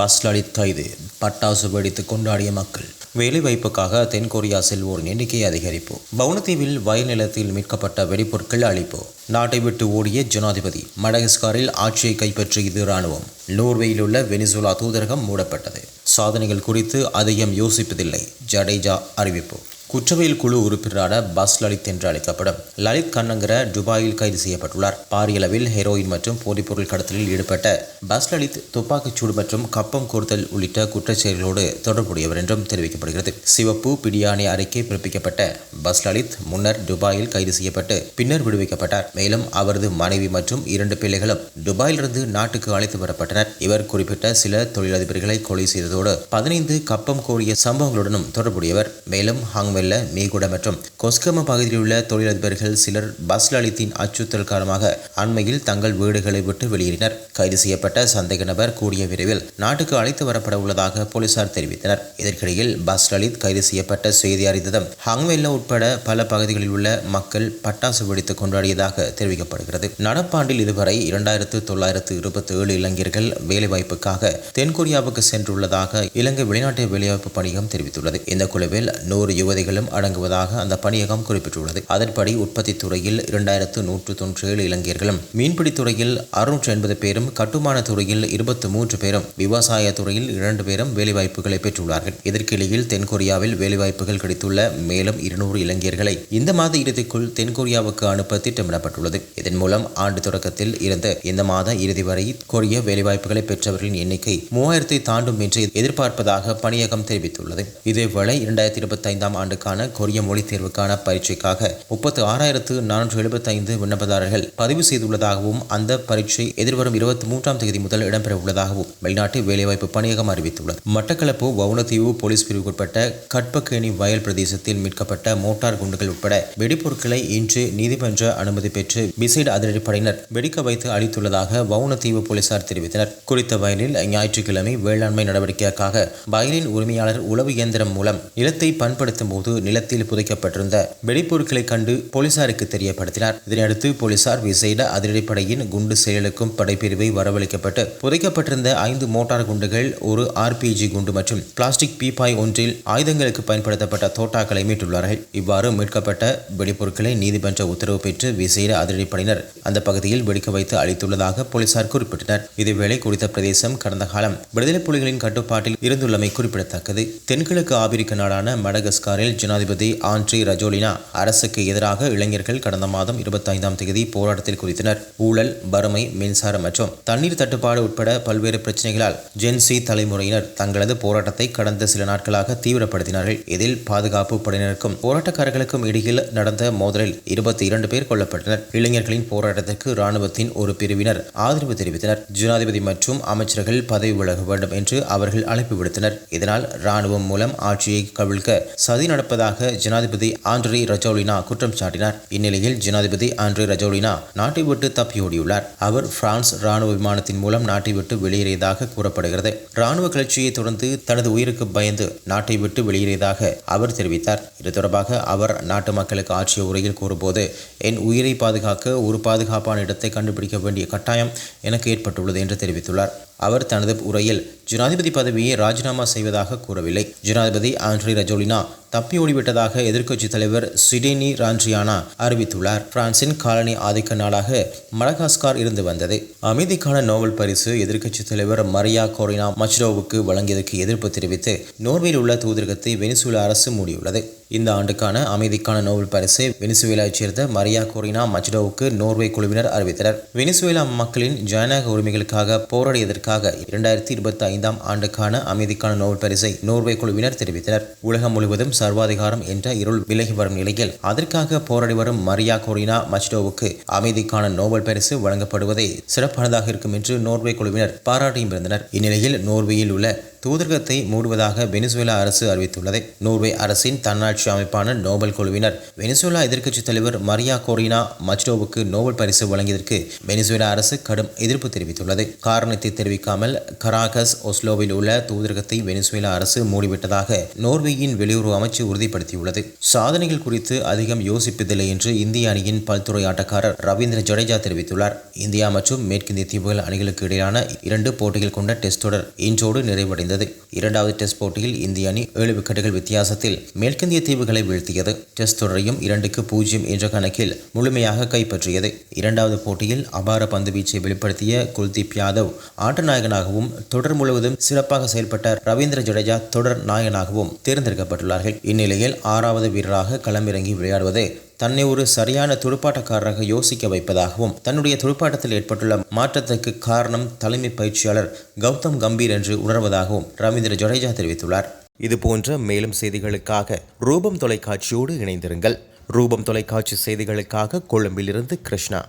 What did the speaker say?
Bus Lalit கைது பட்டாசு வெடித்து கொண்டாடிய மக்கள். வேலைவாய்ப்புக்காக தென்கொரியா செல்வோரின் எண்ணிக்கை அதிகரிப்பு. பவுனத்தீவில் வயல் நிலத்தில் மீட்கப்பட்ட வெடிப்பொருட்கள் அளிப்பு நாட்டை விட்டு ஓடிய ஜனாதிபதி மடகஸ்காரில் ஆட்சியை கைப்பற்றியது இராணுவம். நோர்வேயில் உள்ள வெனிசுலா தூதரகம் மூடப்பட்டது. சாதனைகள் குறித்து அதிகம் யோசிப்பதில்லை. ஜடேஜா அறிவிப்பு. குற்றவியல் குழு உறுப்பினரான பஸ் லலித் என்று அழைக்கப்படும் லலித் கண்ணங்கர துபாயில் கைது செய்யப்பட்டுள்ளார். பாரியளவில் ஹெரோயின் மற்றும் போதைப்பொருள் கடத்தலில் ஈடுபட்ட பஸ் லலித் துப்பாக்கிச்சூடு மற்றும் கப்பம் கோர்த்தல் உள்ளிட்ட குற்றச்செயல்களோடு தொடர்புடையவர் என்றும் தெரிவிக்கப்படுகிறது. சிவப்பு பிடியாணை அறிக்கை பிறப்பிக்கப்பட்ட பஸ் லலித் முன்னர் துபாயில் கைது செய்யப்பட்டு பின்னர் விடுவிக்கப்பட்டார். மேலும் அவரது மனைவி மற்றும் இரண்டு பிள்ளைகளும் துபாயிலிருந்து நாட்டுக்கு அழைத்து வரப்பட்டனர். இவர் குறிப்பிட்ட சில தொழிலதிபர்களை கொலை செய்ததோடு பதினைந்து கப்பம் கோரிய சம்பவங்களுடனும் தொடர்புடையவர். மேலும் ஹாங்வெல்ல மீகுட மற்றும் கொஸ்கம பகுதியில் உள்ள தொழிலதிபர்கள் சிலர் பஸ் லலித்தின் அச்சுறுத்தல் காரணமாக அண்மையில் தங்கள் வீடுகளை விட்டு வெளியேறினர். கைது செய்யப்பட்ட சந்தேக நபர் கூடிய விரைவில் நாட்டுக்கு அழைத்து வரப்பட உள்ளதாக போலீசார் தெரிவித்தனர். இதற்கிடையில் பஸ் லலித் கைது செய்யப்பட்ட செய்தி அறிந்ததும் ஹங்வெல்ல உட்பட பல பகுதிகளில் உள்ள மக்கள் பட்டாசு வெடித்து கொண்டாடியதாக தெரிவிக்கப்படுகிறது. நடப்பாண்டில் இதுவரை இரண்டாயிரத்து தொள்ளாயிரத்து இருபத்தி ஏழு இளைஞர்கள் வேலைவாய்ப்புக்காக தென்கொரியாவுக்கு சென்றுள்ளதாக இலங்கை வெளிநாட்டு வேலைவாய்ப்பு பணியகம் தெரிவித்துள்ளது. இந்த குழுவில் நூறு யுவதிகள் யுவதிகளும் அடங்குவதாக அந்த பணியகம் குறிப்பிட்டுள்ளது. அதன்படி உற்பத்தி துறையில் இரண்டாயிரத்து நூற்று தொன்று ஏழு இளைஞர்களும் மீன்பிடி துறையில் அறுநூற்று எண்பது பேரும் கட்டுமான துறையில் இருபத்தி மூன்று பேரும் விவசாய துறையில் இரண்டு பேரும் வேலைவாய்ப்புகளை பெற்றுள்ளார்கள். இதற்கிடையில் தென்கொரியாவில் வேலைவாய்ப்புகள் கிடைத்துள்ள மேலும் இருநூறு இளைஞர்களை இந்த மாத இறுதிக்குள் தென்கொரியாவுக்கு அனுப்ப திட்டமிடப்பட்டுள்ளது. இதன் மூலம் ஆண்டு தொடக்கத்தில் இருந்த இந்த மாத இறுதி வரை கொரிய வேலைவாய்ப்புகளை பெற்றவர்களின் எண்ணிக்கை மூவாயிரத்தை தாண்டும் என்று எதிர்பார்ப்பதாக பணியகம் தெரிவித்துள்ளது. இதேவேளை இரண்டாயிரத்தி இருபத்தி ஐந்தாம் ஆண்டு ஆண்டுக்கான கொரிய மொழி தேர்வுக்கான பரீட்சைக்காக முப்பத்து ஆறாயிரத்து நானூற்று எழுபத்தைந்து விண்ணப்பதாரர்கள் பதிவு செய்துள்ளதாகவும் அந்த பரீட்சை எதிர்வரும் இருபத்தி மூன்றாம் தேதி முதல் இடம்பெற உள்ளதாகவும் வெளிநாட்டு வேலைவாய்ப்பு பணியகம் அறிவித்துள்ளது. மட்டக்களப்பு வவுனத்தீவு போலீஸ் பிரிவுக்குட்பட்ட கட்பக்கேணி வயல் பிரதேசத்தில் மீட்கப்பட்ட மோட்டார் குண்டுகள் உட்பட வெடிப்பொருட்களை இன்று நீதிமன்ற அனுமதி பெற்று விசேட அதிரடிப்படையினர் வெடிக்க வைத்து அளித்துள்ளதாக வவுனத்தீவு போலீசார் தெரிவித்தனர். குறித்த வயலில் ஞாயிற்றுக்கிழமை வேளாண்மை நடவடிக்கைக்காக வயலின் உரிமையாளர் உளவு இயந்திரம் மூலம் நிலத்தை பண்படுத்தும் போது நிலத்தில் புதைக்கப்பட்டிருந்த வெடிப்பொருட்களை கண்டு போலீசாருக்கு தெரியப்படுத்தினார். இதனையடுத்து போலீசார் விசேட அதிரடிப்படையின் குண்டு செயலுக்கும் படைப்பிரிவை வரவழைக்கப்பட்டு புதைக்கப்பட்டிருந்த ஐந்து மோட்டார் குண்டுகள் ஒரு ஆர்பிஜி குண்டு மற்றும் பிளாஸ்டிக் பீப்பாய் ஒன்றில் ஆயுதங்களுக்கு பயன்படுத்தப்பட்ட தோட்டாக்களை மீட்டுள்ளார்கள். இவ்வாறு மீட்கப்பட்ட வெடிப்பொருட்களை நீதிமன்ற உத்தரவு பெற்று விசேட அதிரடிப்படையினர் அந்த பகுதியில் வெடிக்க வைத்து அளித்துள்ளதாக போலீசார் குறிப்பிட்டனர். இதேவேளை குறித்த பிரதேசம் கடந்த காலம் விடுதலை புலிகளின் கட்டுப்பாட்டில் இருந்துள்ளமை குறிப்பிடத்தக்கது. தென்கிழக்கு ஆப்பிரிக்க நாடான மடகஸ்காரில் ஜனாதிபதி ஆண்ட்ரி ரஜோலினா அரசுக்கு எதிராக இளைஞர்கள் கடந்த மாதம் இருபத்தைந்தாம் தேதி போராட்டத்தில் குறித்தனர் ஊழல் வறுமை மின்சாரம் மற்றும் தண்ணீர் தட்டுப்பாடு உட்பட பல்வேறு பிரச்சனைகளால் ஜென்சி தலைமுறையினர் தங்களது போராட்டத்தை கடந்த சில நாட்களாக தீவிரப்படுத்தினார்கள். இதில் பாதுகாப்பு படையினருக்கும் போராட்டக்காரர்களுக்கும் இடையில் நடந்த மோதலில் இருபத்தி இரண்டு பேர் கொல்லப்பட்டனர். இளைஞர்களின் போராட்டத்திற்கு ராணுவத்தின் ஒரு பிரிவினர் ஆதரவு தெரிவித்தனர். ஜனாதிபதி மற்றும் அமைச்சர்கள் பதவி விலக வேண்டும் என்று அவர்கள் அழைப்பு விடுத்தனர். இதனால் ராணுவம் மூலம் ஆட்சியை கவிழ்க்க சதி நடப்பதாக ஜனாதிபதி ஆண்ட்ரி ரஜோலினா குற்றம் சாட்டினார். இந்நிலையில் ஜனாதிபதி ஆண்ட்ரி ரஜோலினா நாட்டை விட்டு தப்பியோடியுள்ளார். அவர் பிரான்ஸ் ராணுவ விமானத்தின் மூலம் நாட்டை விட்டு வெளியேறியதாக கூறப்படுகிறது. ராணுவ கிளர்ச்சியை தொடர்ந்து தனது உயிருக்கு பயந்து நாட்டை விட்டு வெளியேறியதாக அவர் தெரிவித்தார். இது தொடர்பாக அவர் நாட்டு மக்களுக்கு ஆற்றிய உரையில் கூறும்போது என் உயிரை பாதுகாக்க ஒரு பாதுகாப்பான இடத்தை கண்டுபிடிக்க வேண்டிய கட்டாயம் எனக்கு ஏற்பட்டுள்ளது என்று தெரிவித்துள்ளார். அவர் தனது உரையில் ஜனாதிபதி பதவியை ராஜினாமா செய்வதாக கூறவில்லை. ஜனாதிபதி ஆண்ட்ரி ரஜோலினா தப்பியோடிவிட்டதாக எதிர்க்கட்சித் தலைவர் சிடேனி ரான்ட்ரியானா அறிவித்துள்ளார். பிரான்சின் காலனி ஆதிக்க நாடாக மடகாஸ்கார் இருந்து வந்தது. அமைதிக்கான நோபல் பரிசு எதிர்க்கட்சித் தலைவர் மரியா கோரினா மச்ரோவுக்கு வழங்கியதற்கு எதிர்ப்பு தெரிவித்து நோர்வேயில் உள்ள தூதரகத்தை வெனிசுலா அரசு மூடியுள்ளது. இந்த ஆண்டுக்கான அமைதிக்கான நோபல் பரிசை வெனிசுவேலாவைச் சேர்ந்த மரியா கோரினா மச்டோவுக்கு நோர்வே குழுவினர் அறிவித்தனர். வெனிசுவேலா மக்களின் ஜனநாயக உரிமைகளுக்காக போராடியதற்காக இரண்டாயிரத்தி இருபத்தி ஐந்தாம் ஆண்டுக்கான அமைதிக்கான நோபல் பரிசை நோர்வே குழுவினர் தெரிவித்தனர். உலகம் முழுவதும் சர்வாதிகாரம் என்ற இருள் விலகி வரும் நிலையில் அதற்காக போராடி வரும் மரியா கோரினா மச்டோவுக்கு அமைதிக்கான நோபல் பரிசு வழங்கப்படுவதே சிறப்பானதாக இருக்கும் என்று நோர்வே குழுவினர் பாராட்டியும் இருந்தனர். இந்நிலையில் நோர்வேயில் உள்ள தூதரகத்தை மூடுவதாக வெனிசுவேலா அரசு அறிவித்துள்ளது. நோர்வே அரசின் தன்னாட்சி அமைப்பான நோபல் குழுவினர் வெனிசுவேலா எதிர்க்கட்சித் தலைவர் மரியா கோரினா மச்டோவுக்கு நோபல் பரிசு வழங்கியதற்கு வெனிசுவேலா அரசு கடும் எதிர்ப்பு தெரிவித்துள்ளது. காரணத்தை தெரிவிக்காமல் கராகஸ் ஒஸ்லோவில் உள்ள தூதரகத்தை வெனிசுவேலா அரசு மூடிவிட்டதாக நோர்வேயின் வெளியுறவு அமைச்சு உறுதிப்படுத்தியுள்ளது. சாதனைகள் குறித்து அதிகம் யோசிப்பதில்லை என்று இந்திய அணியின் பல்துறை ஆட்டக்காரர் ரவீந்திர ஜடேஜா தெரிவித்துள்ளார். இந்தியா மற்றும் மேற்கிந்திய தீவுகள் அணிகளுக்கு இடையிலான இரண்டு போட்டிகள் கொண்ட டெஸ்ட் தொடர் இன்றோடு நிறைவடைந்தது. இரண்டாவது டெஸ்ட் போட்டியில் இந்திய அணி ஏழு விக்கெட்டுகள் வித்தியாசத்தில் மேற்கிந்திய தீவுகளை வீழ்த்தியது. டெஸ்ட் தொடரையும் இரண்டுக்கு பூஜ்ஜியம் என்ற கணக்கில் முழுமையாக கைப்பற்றியது. இரண்டாவது போட்டியில் அபார பந்து வீச்சை வெளிப்படுத்திய குல்தீப் யாதவ் ஆட்ட நாயகனாகவும் தொடர் முழுவதும் சிறப்பாக செயல்பட்ட ரவீந்திர ஜடேஜா தொடர் நாயகனாகவும் தேர்ந்தெடுக்கப்பட்டுள்ளார்கள். இந்நிலையில் ஆறாவது வீரராக களமிறங்கி விளையாடுவது தன்னை ஒரு சரியான துடுப்பாட்டக்காரராக யோசிக்க வைப்பதாகவும் தன்னுடைய துடுப்பாட்டத்தில் ஏற்பட்டுள்ள மாற்றத்துக்கு காரணம் தலைமை பயிற்சியாளர் கௌதம் கம்பீர் என்று உணர்வதாகவும் ரவீந்திர ஜடேஜா தெரிவித்துள்ளார். இது போன்ற மேலும் செய்திகளுக்காக ரூபம் தொலைக்காட்சியோடு இணைந்திருங்கள். ரூபம் தொலைக்காட்சி செய்திகளுக்காக கொழும்பிலிருந்து கிருஷ்ணா.